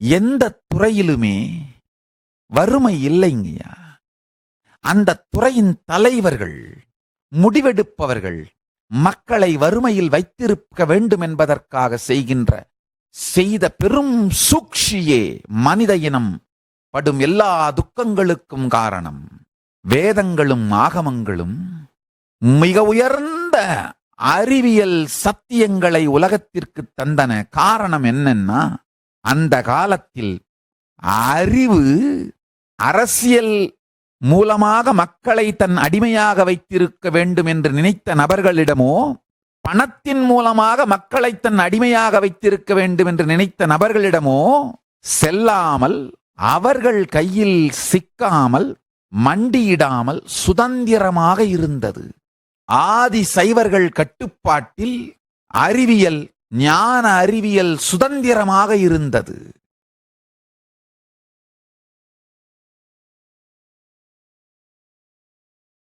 எந்த துறையிலுமே வறுமை இல்லைங்கய்யா. அந்த துறையின் தலைவர்கள் முடிவெடுப்பவர்கள் மக்களை வறுமையில் வைத்திருக்க வேண்டும் என்பதற்காக செய்கின்ற செய்த பெரும் சூழ்ச்சியே மனித இனம். படும் எல்லா துக்கங்களுக்கும் காரணம் வேதங்களும் ஆகமங்களும் மிக உயர்ந்த அறிவியல் சத்தியங்களை உலகத்திற்கு தந்தன காரணம் என்னன்னா அந்த காலத்தில் அறிவு அரசியல் மூலமாக மக்களை தன் அடிமையாக வைத்திருக்க வேண்டும் என்று நினைத்த நபர்களிடமோ பணத்தின் மூலமாக மக்களை தன் அடிமையாக வைத்திருக்க வேண்டும் என்று நினைத்த நபர்களிடமோ செல்லாமல் அவர்கள் கையில் சிக்காமல் மண்டியிடாமல் சுதந்திரமாக இருந்தது. ஆதி சைவர்கள் கட்டுப்பாட்டில் அறிவியல் ஞான அறிவியல் சுதந்திரமாக இருந்தது.